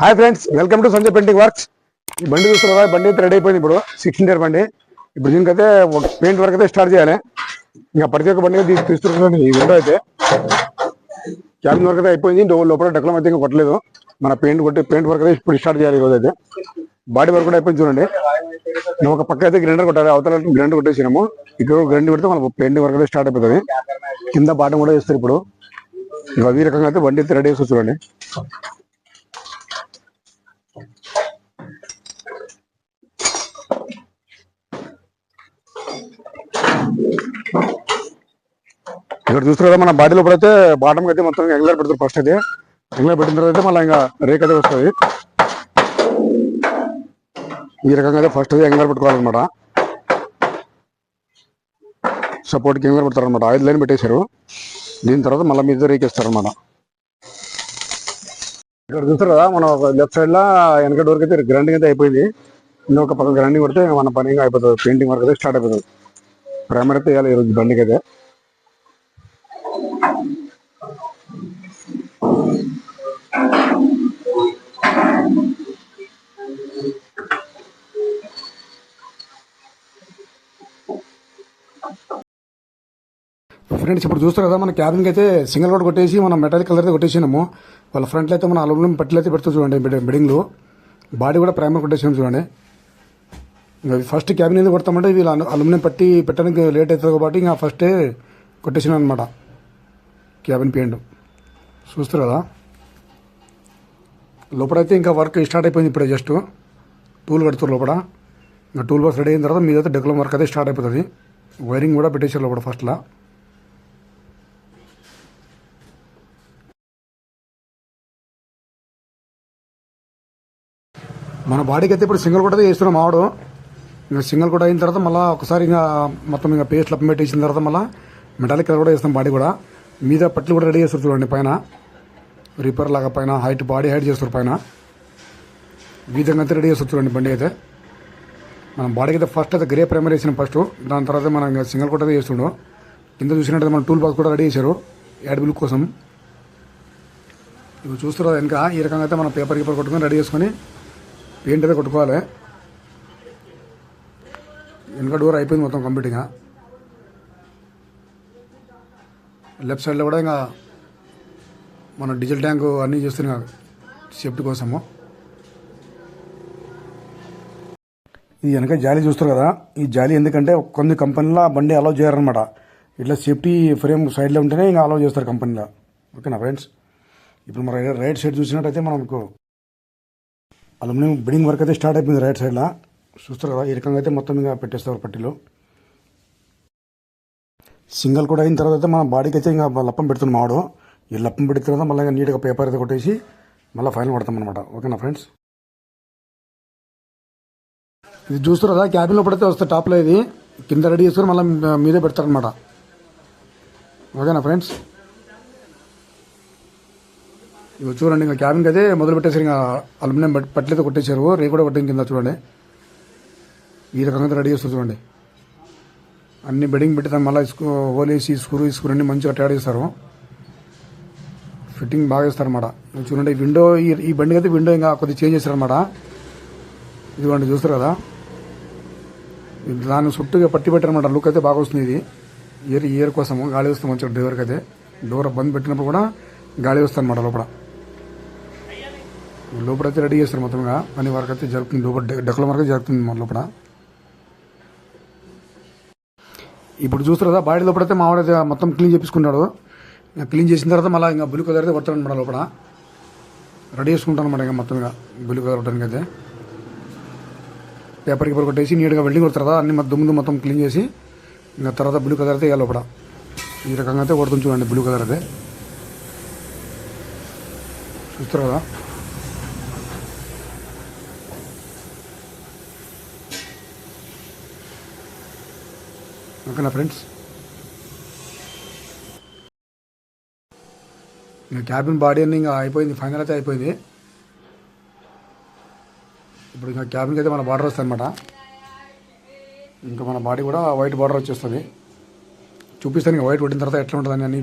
Hi friends welcome to Sanjay painting works. ఈ బండి చూస్తున్నారా బండి అయితే రెడీ అయిపోయింది ఇప్పుడు. సిక్స్ ఇంటర్ బండి. ఇప్పుడు దీనికైతే పెయింట్ వర్క్ అయితే స్టార్ట్ చేయాలి. ఇంకా ప్రతి ఒక్క బండి తీసి తీస్తున్నాను ఈ విండో అయితే. క్యాబిన్ వర్క్ అయితే అయిపోయింది. లోపల డెక్లం అయితే ఇంకా కొట్టలేదు. మన పెయింట్ కొట్టి పెయింట్ వర్క్ అయితే ఇప్పుడు స్టార్ట్ చేయాలి ఈరోజు అయితే. బాడీ వర్క్ కూడా అయిపోయింది చూడండి. మేము ఒక పక్క అయితే గ్రైండర్ కొట్టాలి. అవతల గ్రైండర్ కొట్టేసినాము. ఇక్కడ గ్రైండర్ కొడితే మన పెయింట్ వర్క్ అయితే స్టార్ట్ అయిపోతుంది. కింద బాటం కూడా వేస్తారు ఇప్పుడు. ఇంకా ఈ రకంగా అయితే బండి అయితే రెడీ చేసి చూడండి. ఇక్కడ చూస్తారు కదా మన బాడీలో పడితే బాటం అయితే మొత్తం ఎంగలర్ పెడతారు ఫస్ట్ అయితే. ఎంగలర్ పెట్టిన తర్వాత మళ్ళీ ఇంకా రేక్ అయితే వస్తుంది. ఈ రకంగా అయితే ఫస్ట్ అయితే ఎంగలర్ పెట్టుకోవాలన్నమాట. సపోర్ట్కి ఎంగలర్ పెడతారు అనమాట ఐదు లైన్ పెట్టేశారు. దీని తర్వాత మళ్ళీ మీద రేకేస్తారనమాట ఇక్కడ చూస్తారు కదా మనం లెఫ్ట్ సైడ్ లా వెనక డోర్కి అయితే గ్రైండింగ్ అయితే అయిపోయింది. ఇంకొక పక్క గ్రైండింగ్ కొడితే మన పని ఇంకా అయిపోతుంది. పెయింటింగ్ వర్క్ అయితే స్టార్ట్ అయిపోతుంది. ప్రైమర్ అయితే ఈరోజు బండి అయితే ఫ్రెండ్స్ ఇప్పుడు చూస్తారు కదా మన క్యాబిన్కి అయితే సింగిల్ రోడ్ కొట్టేసి మనం మెటాలిక్ కలర్ అయితే కొట్టేసినాము. వాళ్ళ ఫ్రంట్లో అయితే మన అలూమినియం పట్టీలు అయితే పెడుతూ చూడండి బిడ్డింగ్లు బాడీ కూడా ప్రైమర్ కొట్టేసినాం చూడండి. ఫస్ట్ క్యాబిన్ ఎందుకు కొడతామంటే వీళ్ళు అలుమినియం పట్టి పెట్టడానికి లేట్ అవుతుంది కాబట్టి ఇంకా ఫస్టే కొట్టేసిన అనమాట క్యాబిన్ పెయింట్ చూస్తారు కదా? లోపలైతే ఇంకా వర్క్ స్టార్ట్ అయిపోయింది ఇప్పుడే జస్ట్ టూల్ కడుతున్నారు లోపల. ఇంకా టూల్ బాక్స్ రెడీ అయిన తర్వాత మీదైతే డెకలం వర్క్ అయితే స్టార్ట్ అయిపోతుంది. వైరింగ్ కూడా పెట్టేసారు లోపల ఫస్ట్లో మన బాడీకి అయితే ఇప్పుడు సింగిల్ కూడా చేస్తున్నాం ఆవడం సింగల్ కూడా అయిన తర్వాత మళ్ళీ ఒకసారి ఇంకా మొత్తం ఇంకా పేస్ట్ లప్పం పెట్టేసిన తర్వాత మళ్ళీ మెటాలిక్ కలర్ కూడా వేస్తాం బాడీ కూడా. మీద పట్లు కూడా రెడీ చేస్తారు చూడండి పైన. రిపేర్ లాగా పైన హైట్ బాడీ హైట్ చేస్తారు పైన. విధంగా అయితే రెడీ చేస్తారు చూడండి బండి అయితే. మనం బాడీకి అయితే ఫస్ట్ అయితే గ్రే ప్రైమర్ వేసిన ఫస్ట్ దాని తర్వాత మనం ఇంకా సింగల్ కూడా చేస్తుండో కింద చూసినట్టు మన టూల్ బాక్స్ కూడా రెడీ చేశారు. యాడ్ బిల్ కోసం. ఇవి చూస్తున్నారు ఇంకా ఈ రకంగా అయితే మనం పేపర్ గీపర్ కొట్టుకొని రెడీ చేసుకొని పెయింట్ అయితే కొట్టుకోవాలి. వెనక డోర్ అయిపోయింది మొత్తం కంప్లీట్గా లెఫ్ట్ సైడ్లో కూడా ఇంకా మన డీజిల్ ట్యాంక్ అన్నీ చేస్తున్నాం సేఫ్టీ కోసము. ఇది వెనక జాలి చూస్తారు కదా ఈ జాలి ఎందుకంటే కొన్ని కంపెనీలో బండి అలౌ చేయరనమాట ఇట్లా సేఫ్టీ ఫ్రేమ్ సైడ్లో ఉంటేనే ఇంకా అలౌ చేస్తారు కంపెనీలో. ఓకేనా ఫ్రెండ్స్ ఇప్పుడు మన రైట్ సైడ్ చూసినట్టయితే మనకు అల్యూమినియం బిడింగ్ వర్క్ అయితే స్టార్ట్ అయిపోయింది రైట్ సైడ్లో చూస్తారు? కదా ఈ రకంగా అయితే మొత్తం ఇంకా పెట్టేస్తారు పట్టీలో. సింగల్ కూడా అయిన తర్వాత అయితే మన బాడీకి అయితే ఇంకా లప్పం పెడుతున్నాం మావాడు ఈ లప్పం పెట్టిన తర్వాత మళ్ళీ ఇంకా నీట్గా పేపర్ అయితే కొట్టేసి మళ్ళీ ఫైనల్ పడతాం అనమాట ఓకేనా ఫ్రెండ్స్? ఇది చూస్తారు? కదా క్యాబిన్లో పడితే వస్తే టాప్లో ఇది. కింద రెడీ చేసుకొని మళ్ళీ మీదే పెడతారనమాట ఓకేనా ఫ్రెండ్స్? ఇవి చూడండి ఇంకా క్యాబిన్కి అయితే మొదలు పెట్టేసారు ఇంకా అల్యూమినియం పట్టలు పట్లయితే కొట్టేశారు. రే కూడా కొట్టిన కింద చూడండి. ఈ రకంగా అయితే రెడీ చేస్తారు చూడండి. అన్ని బెడ్డింగ్ పెట్టి మళ్ళీ ఇసుకు ఓలేసి స్క్రూ స్క్రూ అన్ని మంచిగా తయారు చేస్తారు. ఫిట్టింగ్ బాగా చేస్తారనమాట చూడండి విండో ఈ ఈ బండికి అయితే విండో ఇంకా కొద్దిగా చేంజ్ చేస్తారనమాట ఇదిగోండి చూస్తారు కదా. ఇది దాన్ని చుట్టూగా పట్టి పెట్టారనమాట లుక్ అయితే బాగా వస్తుంది ఇది. ఇయర్ ఇయర్ కోసము గాలి వస్తుంది మంచిగా డ్రైవర్కి అయితే. డోర్ బంద్ పెట్టినప్పుడు కూడా గాలి వస్తుంది అనమాట లోపల. లోపల అయితే రెడీ చేస్తారు మొత్తంగా. పని వరకు అయితే జరుగుతుంది లోపల డెక్కల వరకు జరుగుతుంది మన లోపల. ఇప్పుడు చూస్తారు కదా బాడీ లోపల అయితే మావాడైతే మొత్తం క్లీన్ చేపించుకున్నాడు. ఇంకా క్లీన్ చేసిన తర్వాత మళ్ళీ ఇంకా బ్లూ కలర్ అయితే కొడతాడు అనమాట లోపల. రెడీ చేసుకుంటాను అనమాట ఇంకా మొత్తంగా బుల్లి కుదరడానికి అయితే. పేపర్ కీపర్ కొట్టేసి నీట్గా వెల్డింగ్ కొడతారు కదా అన్ని దుమ్ము మొత్తం క్లీన్ చేసి ఇంకా తర్వాత బ్లూ కలర్ అయితే లోపల. ఈ రకంగా అయితే కొడుతుంది చూడండి బ్లూ కలర్ అయితే. చూస్తారు కదా? ఓకేనా ఫ్రెండ్స్? ఇంకా క్యాబిన్ బాడీ అన్నీ ఇంకా అయిపోయింది ఫైనల్ అయితే అయిపోయింది. ఇప్పుడు ఇంకా క్యాబిన్కి అయితే మన బార్డర్ వస్తుంది అనమాట ఇంకా మన బాడీ కూడా వైట్ బార్డర్ వచ్చేస్తుంది. చూపిస్తాను ఇంకా వైట్ కొట్టిన తర్వాత ఎట్లా ఉంటుందని అని